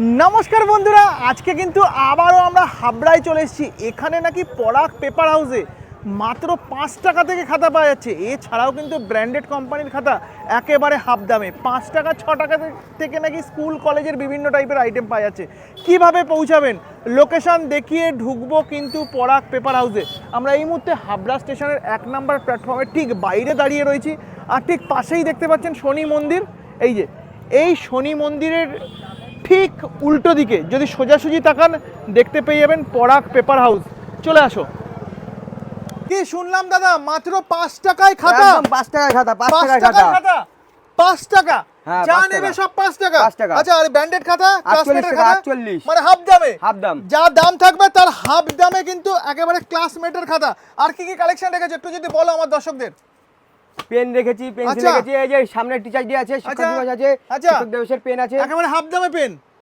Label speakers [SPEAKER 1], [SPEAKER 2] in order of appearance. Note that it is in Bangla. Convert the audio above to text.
[SPEAKER 1] নমস্কার বন্ধুরা, আজকে কিন্তু আবারও আমরা হাবড়ায় চলে এসেছি। এখানে নাকি পরাগ পেপার হাউসে মাত্র পাঁচ টাকা থেকে খাতা পাওয়া যাচ্ছে। এছাড়াও কিন্তু ব্র্যান্ডেড কোম্পানির খাতা একেবারে হাফ দামে। পাঁচ টাকা, ছ টাকা থেকে নাকি স্কুল কলেজের বিভিন্ন টাইপের আইটেম পাওয়া যাচ্ছে। কীভাবে পৌঁছাবেন? লোকেশন দেখিয়ে ঢুকবো কিন্তু পরাগ পেপার হাউসে আমরা এই মুহূর্তে হাবড়া স্টেশনের এক নাম্বার প্ল্যাটফর্মের ঠিক বাইরে দাঁড়িয়ে রয়েছি। আর ঠিক পাশেই দেখতে পাচ্ছেন শনি মন্দির। এই যে, এই শনি মন্দিরের ঠিক উল্টো দিকে। যদি সোজাসুজি তাকান দেখতে পেয়ে যাবেন পরাগ পেপার হাউস চলে আসো। কি শুনলাম দাদা? মাত্র পাঁচ টাকায় খাতা।
[SPEAKER 2] পাঁচ টাকায় খাতা পাঁচ টাকায় খাতা।
[SPEAKER 1] পাঁচ টাকা।
[SPEAKER 2] হ্যাঁ,
[SPEAKER 1] যা নেবে সব পাঁচ টাকা।
[SPEAKER 2] পাঁচ টাকা।
[SPEAKER 1] আচ্ছা আর ব্র্যান্ডেড খাতা? ক্লাসমেটের খাতা। মানে হাফ দামে।
[SPEAKER 2] হাফ দাম।
[SPEAKER 1] যা দাম থাকবে তার হাফ দামে কিন্তু একেবারে ক্লাসমেটের খাতা। আর কি কি কালেকশন রেখেছে? একটু যদি বলো আমার দর্শকদের।
[SPEAKER 2] পেন রেখেছি পেন্সিল
[SPEAKER 1] আচ্ছা।
[SPEAKER 2] রেখেছি এই যে সামনে টিচার ডে আছে শিক্ষক
[SPEAKER 1] আচ্ছা,
[SPEAKER 2] দিবস আছে
[SPEAKER 1] আচ্ছা।
[SPEAKER 2] শিক্ষক দিবসের পেন আছে
[SPEAKER 1] একেবারে হাফ দামে পেন